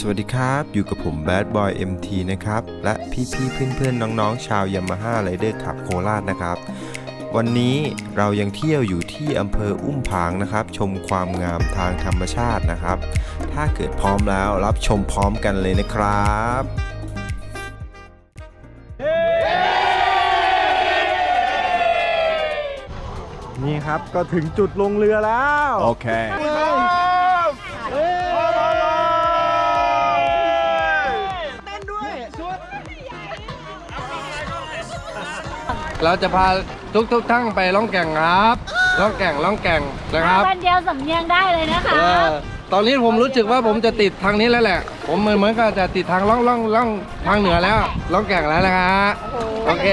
สวัสดีครับ อยู่กับผม Bad Boy MT นะครับ และพี่ๆเพื่อนๆ น้องๆ ชาวยามาฮ่าไรเดอร์ขับโคราชนะครับ วันนี้เรายังเที่ยวอยู่ที่อำเภออุ้มผางนะครับ ชมความงามทางธรรมชาตินะครับ ถ้าเกิดพร้อมแล้วรับชมพร้อมกันเลยนะครับนี่ครับก็ถึงจุดลงเรือแล้ว โอเค เราจะพาทุกทุกๆท่านไปล่องแก่งครับ ล่องแก่งล่องแก่งนะครับ วันเดียวสำเนียงได้เลยนะคะ เออตอนนี้ผมรู้สึกว่าผมจะติดทางนี้แล้วแหละ ผมเหมือนเหมือนกับจะติดทางล่องล่องล่องทางเหนือแล้วล่องแก่งแล้วนะฮะโอเค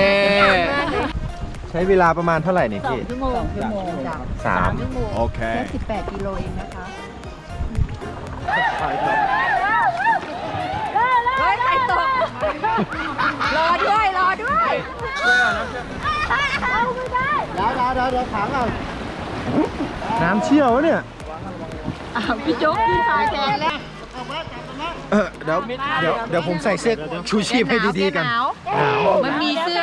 ใช้เวลาประมาณเท่าไหร่นี่สองพี่ชั่วโมงชั่วโมงจ้ะสามชั่วโมงโอเค แค่18กิโลเองนะคะเฮ้ยใครตก รอด้วยรอด้วยเอาไม่ได้น้ำเชี่ยววะเนี่ยพี่จุ๊บพี่สายแทนแล้วเออเดี๋ยวเดี๋ยวเดี๋ยวผมใส่เสื้อชูชีพให้ดีๆกันหนาวหนาวมันมีเสื้อ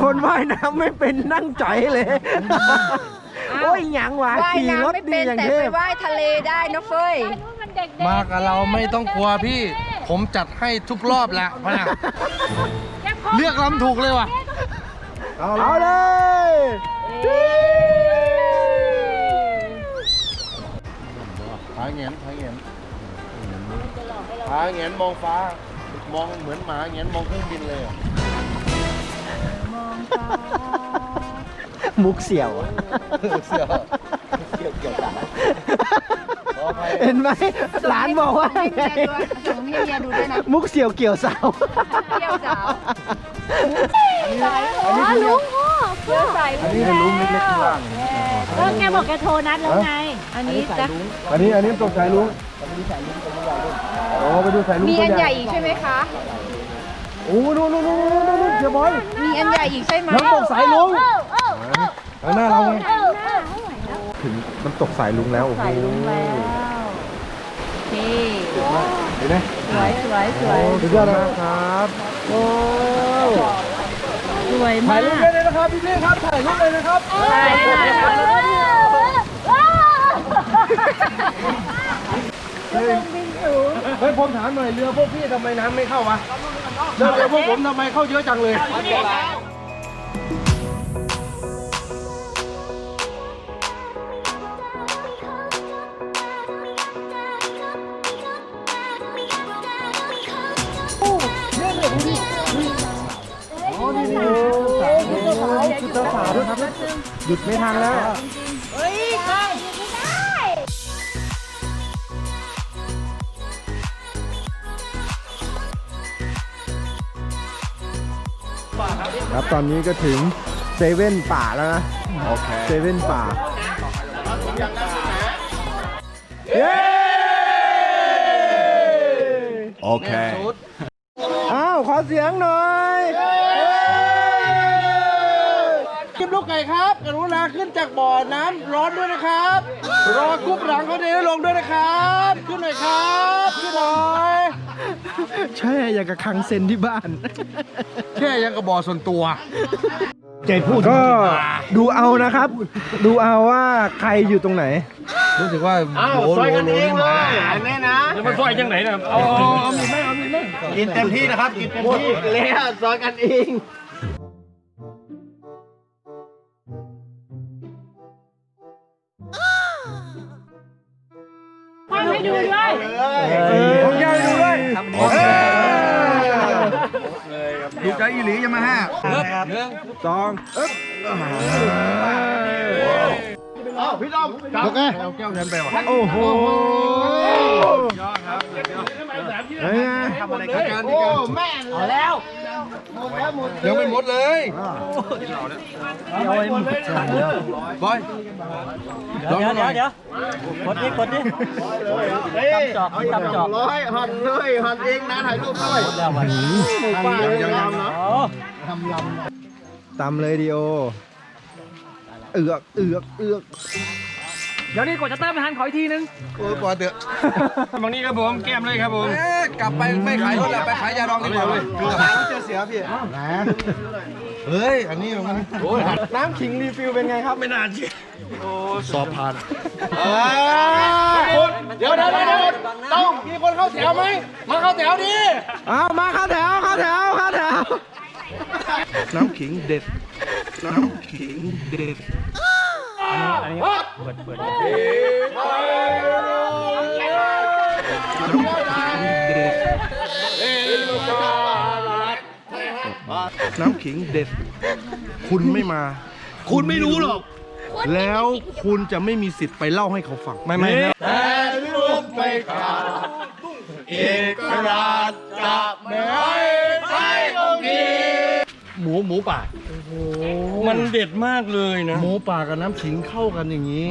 คนว่ายน้ำไม่เป็นนั่งจ่อยเลย โอ้ยหยังวะว่ายขี่รน้ำถไม่ดีเป็นอย่างแต่เทไปพว่ายทะเลได้นะเฟ้ยอันนู้นมันเด็กๆมากับเราไม่ต้องกลัวพี่ ผมจัดให้ทุกรอบแหละพะนะเลือกลำถูกเลยว่ะ เอาเลย ผาเงียนผาเงียนผาเงียนมองฟ้า มองเหมือนหมาเงียนมองเครื่องบินเลยอะมุกเสี่ยวอะ เสียวเสียวเกี่ยวกันขออภัย เห็นไหมหลานบอกว่าส่งให้เมียดูส่งให้เมียดูด้วยนะมุกเสี่ยวเกี่ยวสาวเที่ยวสาวอ๋อลุงพ่อเพื่อใส่อันนี้เป็นลุงเล็กๆข้างล่างก็แกบอกแกโทรนัดแล้วไง อันนี้จะอันนี้อันนี้ตกสายลุงโอ้ไปดูสายลุงมีตัวอันใหใหญ่ญ่อีกใช่ไหมคะโอ้นู่นนู่นนู่นนู่นนู่นเดี๋ยวบอยมีอันใหญ่อีกใช่ไหมน้ำตกสายลุงเออเออข้างหน้าเราไงเออเออถึงน้ำตกสายลุงแล้วโอ้โห ใส่ลุงแล้วนี่เห็นไหมสวยสวยสวยโอ้สุดยอดนะครับโอ้สวยถ่ามายกรูปได้เลยนะครับพี่เล่ครับถ่ายรูปเลยนะครับใช่เครื่องบินสูงเฮ้ยผมถามหน่อยเรือพวกพี่ทำไมน้ำไม่เข้าวะเรือเรือพวกผมทำไมเข้าเยอะจังเลย หยุดไม่ทันแล้วครับตอนนี้ก็ถึงเซเว่นป่าแล้วนะโอเคเซเว่นป่าเย้โอเคอ้าวขอเสียงหน่อยกิน ลูกไก่ครับ กรุณาขึ้นจากบ่อน้ำร้อนด้วยนะครับ รอกุ๊บหลังเขาเดลงด้วยนะครับ ขึ้นหน่อยครับขึ้นหน่อยใช่อย่างกับคังเซนที่บ้าน แค่ยังกระบ่อส่วนตัวก็ดูเอานะครับ ดูเอาว่าใครอยู่ตรงไหน รู้สึกว่าโหโหโหนี่มาจะมาซอยจังไหนนะเอาเอาเอามีไหมเอามีไหมกินเต็มที่นะครับกินเต็มที่แล้วซอยกันเอง ดูด้วยผมยาวดูด้วยโอเคดูใจอีหลียังมาห้าสองอึ๊บพี่ต้อมโอเคเอาแก้วฉันไปวะโอ้โหเฮ้ยทำอะไรกันโอ้แม่เอาแล้ว ยังไม่หมดเลยบอยลองหน่อยกดดิกดดิตำจอกตำจอกร้อยหันเลยหันเองนะถ่ายรูปด้วยแล้ววันนี้ป้ายังยังนะโอ้ตำเลยดีโอเอือกเอือกเอือก เดี๋ยวนี้กดจะเติมไม่ทันขออีกทีนึง โอ้ยกว่าเถอะบางนี้ครับผมแก้มเลยครับผม เอ๊ะกลับไปไม่ขายรถแล้วไปขายยาดองดีกว่าเลยคือหาแล้วเจอเสียพี่นะเฮ้ยอันนี้มันโอ้ยน้ำขิงรีฟิลเป็นไงครับไม่น่าเชื่อสอบผ่านเดี๋ยวเดี๋ยวเดี๋ยวต้องมีคนเข้าแถวไหมมาเข้าแถวดิเอามาเข้าแถวเข้าแถวเข้าแถวน้ำขิงเด็ดน้ำขิงเด็ด อันนี้เปิดเปิดน้ำขิงเด็ด คุณไม่มา คุณไม่รู้หรอก แล้วคุณจะไม่มีสิทธิ์ไปเล่าให้เขาฟัง ไม่ไม่ หมูหมูป่ามันเด็ดมากเลยนะ หมูป่ากับน้ำขิงเข้ากันอย่างนี้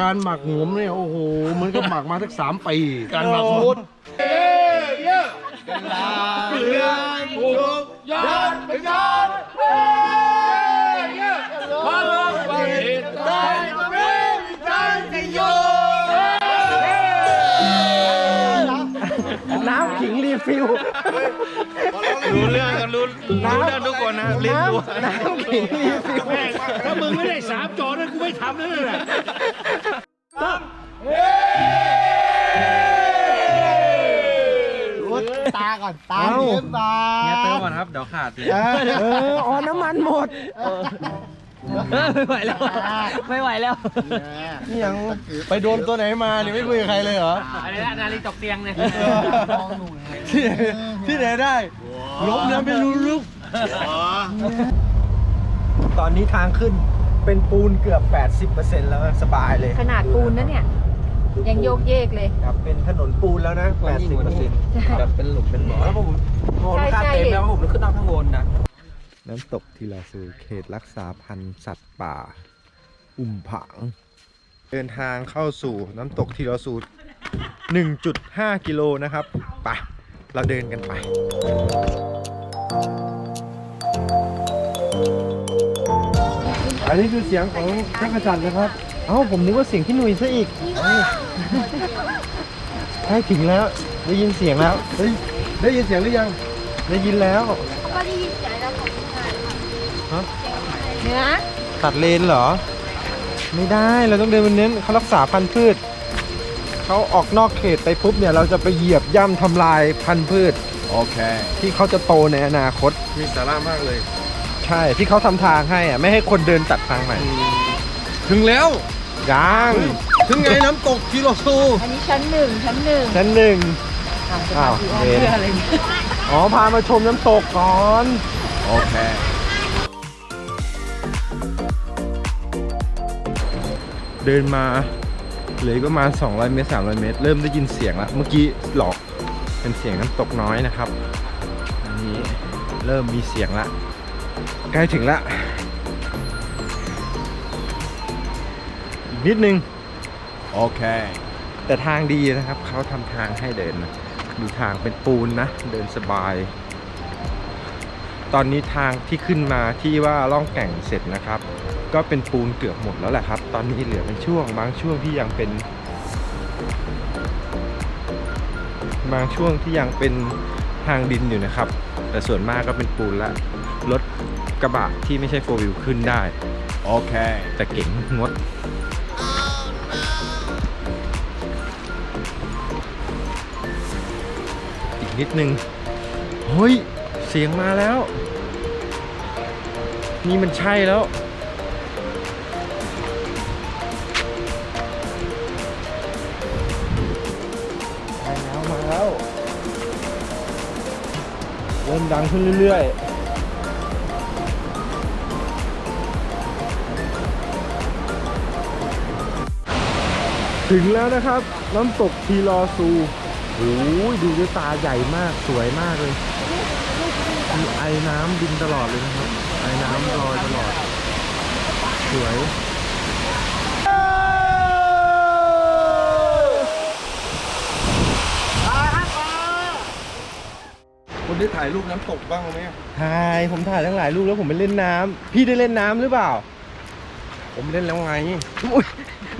การหมักหมูเนี่ยโอ้โหเหมือนกับหมักมาทั้งสามปี การหมักหมูโอ้ย น้ำขิงรีฟิล รู้เรื่องกันรู้รู้เรื่องทุกคนนะลิ้นน้รู้ำน้ำขิงรีฟิลถ้ามึงไม่ได้สามจอนะกูไม่ทำแล้วนะตาก่อน ตาเลี้ยงตาเนี่ยเติมก่อนครับ เดี๋ยวขาดเลยเออเอออ๋อน้ำมันหมด ไม่ไหวแล้ว ไม่ไหวแล้ว นี่ยังไปโดนตัวไหนมาเนี่ยไม่คุยกับใครเลยเหรออันนี้นาฬิกตกเตียงเนี่ยที่ไหนที่ไหนได้ล้มแล้วไม่รู้ลุกตอนนี้ทางขึ้นเป็นปูนเกือบ 80%แล้วสบายเลย ขนาดปูนนะเนี่ย ยังโยกเยกเลยครับเป็นถนนปูนแล้วนะ 80%แบบเป็นหลุมเป็นบ่อแล้วผมโอ้ใช่ค่าใช่เต็มแล้วผมขึ้นนั่งข้างบนนะ น้ำตกทีลาซูเขตรักษาพันธุ์สัตว์ป่า อุ้มผาง เดินทางเข้าสู่น้ำตกทีลาซู1.5 กิโลนะครับไปเราเดินกันไปอันนี้คือเสียงของจักรจันทร์นะครับ เอ้าผมนึกว่าเสียงพี่หนุ่ยซะอีกใช่ถึงแล้ว ได้ยินเสียงแล้วเฮ้ยได้ยินเสียงหรือยัง ได้ยินแล้ว ก็ได้ยินเสียงแล้ว ฮะเนื้อตัดเลนเหรอ ไม่ได้เราต้องเดินบนเน้นเขารักษาพันธุ์พืชเขาออกนอกเขตไปปุ๊บเนี่ยเราจะไปเหยียบย่ำทำลายพันธุ์พืช โอเค ที่เขาจะโตในอนาคต มีสาระมากเลย ใช่ที่เขาทำทางให้อะไม่ให้คนเดินตัดทางใหม่ถึงแล้วยังถึงไงน้ำตกทีโรซูอันนี้ชั้นหนึ่งชั้นหนึ่งชั้นหนึ่งอ้าวอ้อมเวรเพื่ออะไรเนี่ยอ๋อพามาชมน้ำตกก่อน โอเค เดินมาเหลืออีกประมาณ200เมตร300เมตร เริ่มได้ยินเสียงแล้วเมื่อกี้หลอกเป็นเสียงน้ำตกน้อยนะครับอันนี้เริ่มมีเสียงละใกล้ถึงละอีกนิดนึงโอเค แต่ทางดีนะครับเขาทำทางให้เดินนะดูทางเป็นปูนนะ เดินสบาย ตอนนี้ทางที่ขึ้นมาที่ว่าล่องแก่งเสร็จนะครับ ก็เป็นปูนเกือบหมดแล้วแหละครับ ตอนนี้เหลือเป็นช่วงบางช่วงที่ยังเป็นบางช่วงที่ยังเป็นทางดินอยู่นะครับ แต่ส่วนมากก็เป็นปูนละรถกระบะที่ไม่ใช่โฟวิวขึ้นได้ โอเค แต่เก๋งงดอีกนิดนึง เฮ้ยเสียงมาแล้ว นี่มันใช่แล้ว มาแล้วมาแล้วเริ่มดังขึ้นเรื่อยๆถึงแล้วนะครับ น้ำตกทีลอซูโอ้ยดูด้วยตาใหญ่มากสวยมากเลย มีไอ้น้ำบินตลอดเลยนะครับ ไอ้น้ำลอยตลอด สวยคุณได้ถ่ายรูปน้ำตกบ้างไหมถ่ายผมถ่ายทั้งหลายรูปแล้วผมไปเล่นน้ำพี่ได้เล่นน้ำหรือเปล่า ผมเล่นแล้วไงอุ๊ย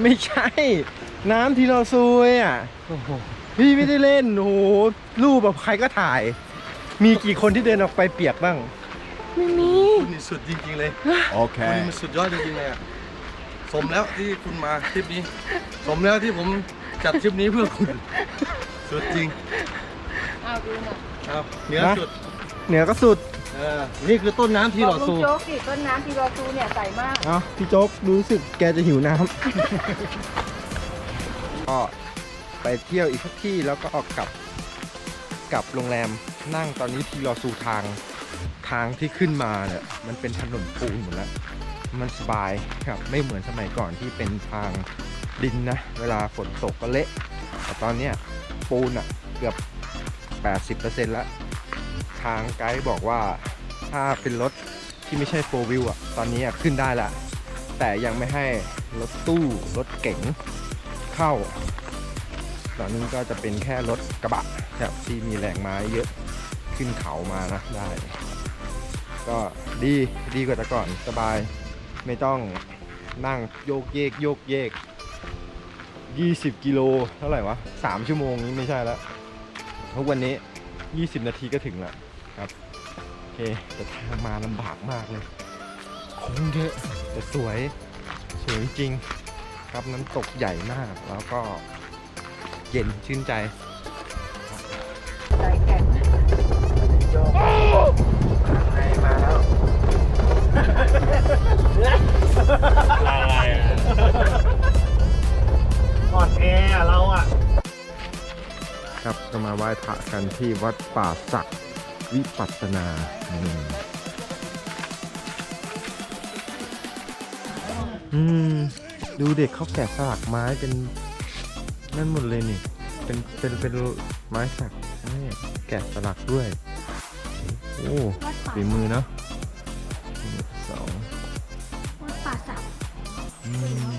ไม่ใช่ น้ำที่เราซุยอะโอ้โหพี่ไม่ได้เล่นโอ้โหรูปแบบใครก็ถ่าย มีกี่คนที่เดินออกไปเปียกบ้าง ไม่มี คุณนี่สุดจริงๆเลยโอเคคุณนี่มันสุดยอดจริงๆเลยอะสมแล้วที่คุณมาทริปนี้ สมแล้วที่ผมจัดทริปนี้เพื่อคุณ สุดจริงเอาดูหน่อยเอาเหนือนะ สุดเหนือก็สุดเออนี่คือต้นน้ำที่หลอดลุซูงโจ๊กดิต้นน้ำที่รอซูเนี่ยใสมาก เอ้าพี่โจ๊กรู้สึกแกจะหิวน้ำ ก็ไปเที่ยวอีกสักที่แล้วก็ออกกลับ กับโรงแรมนั่งตอนนี้ที่รอสู่ทางทางที่ขึ้นมาเนี่ยมันเป็นถนนปูนหมดแล้ว มันสบายครับไม่เหมือนสมัยก่อนที่เป็นทางดินนะ เวลาฝนตกก็เละ แต่ตอนเนี้ยปูนอะเกือบ 80%แล้ว ทางไกด์บอกว่าถ้าเป็นรถที่ไม่ใช่โฟวิวอะตอนนี้อะขึ้นได้ละ แต่ยังไม่ให้รถตู้ รถเก๋งเข้า ตอนนี้ก็จะเป็นแค่รถกระบะครับที่มีแรงไม้เยอะขึ้นเขามานะได้ ก็ดีดีกว่าแต่ก่อนสบายไม่ต้องนั่งโยกเยกโยกเยก 20 กิโลเท่าไหร่วะ 3 ชั่วโมงนี้ไม่ใช่แล้วทุกวันนี้ 20 นาทีก็ถึงแล้วครับโอเคแต่ทางมาลำบากมากเลยโค้งเยอะแต่สวยสวยจริงครับน้ำตกใหญ่มากแล้วก็ ย็นชื่นใจใจแข็งมาแล้วอ่อนแออะเราอะ ครับก็มาไหว้พระกันที่วัดป่าศักดิ์วิปัสสนาอืมอืมดูเด็กเขาแกะสลักไม้เป็น นั่นหมดเลยนี่ เป็นเป็นเป็นไม้สักนี่แกะสลักด้วย โอ้ฝีมือเนาะหนึ่งสองวัดป่าสักอืม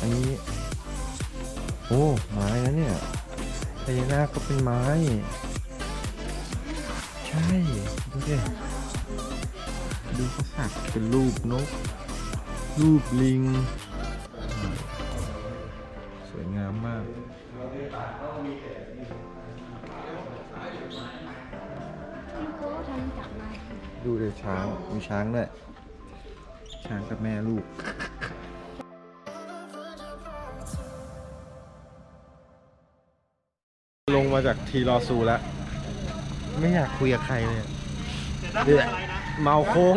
อันนี้ โอ้ไม้นะเนี่ยพญานาคก็เป็นไม้ ใช่ ดูดิดูเขาสักเป็นรูปนก รูปลิง ดูเลยช้างมีช้างด้วยช้างกับแม่ลูก ลงมาจากทีรอซูแล้ว ไม่อยากคุยกับใครเลยเดือดเมาโค้ง